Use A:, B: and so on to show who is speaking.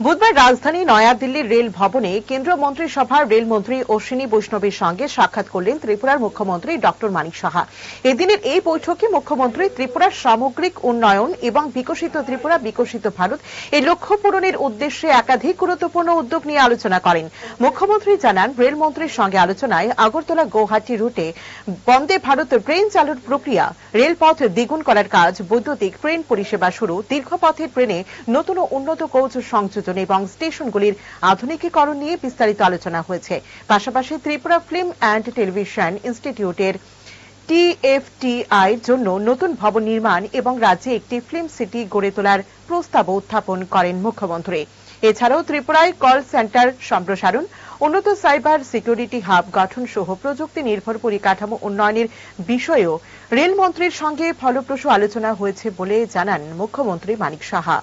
A: বুধবার রাজধানী নয়াদিল্লির রেল ভবনে কেন্দ্রীয় মন্ত্রিসভার রেলমন্ত্রী অশ্বিনী বৈষ্ণবের সঙ্গে সাক্ষাৎ করলেন ত্রিপুরার মুখ্যমন্ত্রী ডক্টর মানিক সাহা। এদিনের এই বৈঠকে মুখ্যমন্ত্রী ত্রিপুরার সামগ্রিক উন্নয়ন এবং বিকশিত ত্রিপুরা, বিকশিত ভারত এই লক্ষ্য পূরণের উদ্দেশ্যে একাধিক গুরুত্বপূর্ণ উদ্যোগ নিয়ে আলোচনা করেন। মুখ্যমন্ত্রী জানান রেলমন্ত্রীর সঙ্গে আলোচনায় আগরতলা গৌহাটি রুটে বন্দে ভারত ট্রেন চালুর প্রক্রিয়া, রেলপথ দ্বিগুণ করার কাজ, বৈদ্যুতিক ট্রেন পরিষেবা শুরু, দীর্ঘপথের ট্রেনে নতুন ও উন্নত কোচ সংযোজন এবং স্টেশনগুলির আধুনিকীকরণ নিয়ে বিস্তারিত আলোচনা হয়েছে। পাশাপাশি ত্রিপুরা ফিল্ম অ্যান্ড টেলিভিশন ইনস্টিটিউটের টিএফটিআই জন্য নতুন ভবন নির্মাণ এবং রাজ্যে একটি ফিল্ম সিটি গড়ে তোলার প্রস্তাব উত্থাপন করেন মুখ্যমন্ত্রী। এছাড়াও ত্রিপুরায় কল সেন্টার সম্প্রসারণ, উন্নত সাইবার সিকিউরিটি হাব গঠন সহ প্রযুক্তি নির্ভর পরিকাঠামো উন্নয়নের বিষয়েও রেলমন্ত্রীর সঙ্গে ফলপ্রসূ আলোচনা হয়েছে বলে জানান মুখ্যমন্ত্রী মানিক সাহা।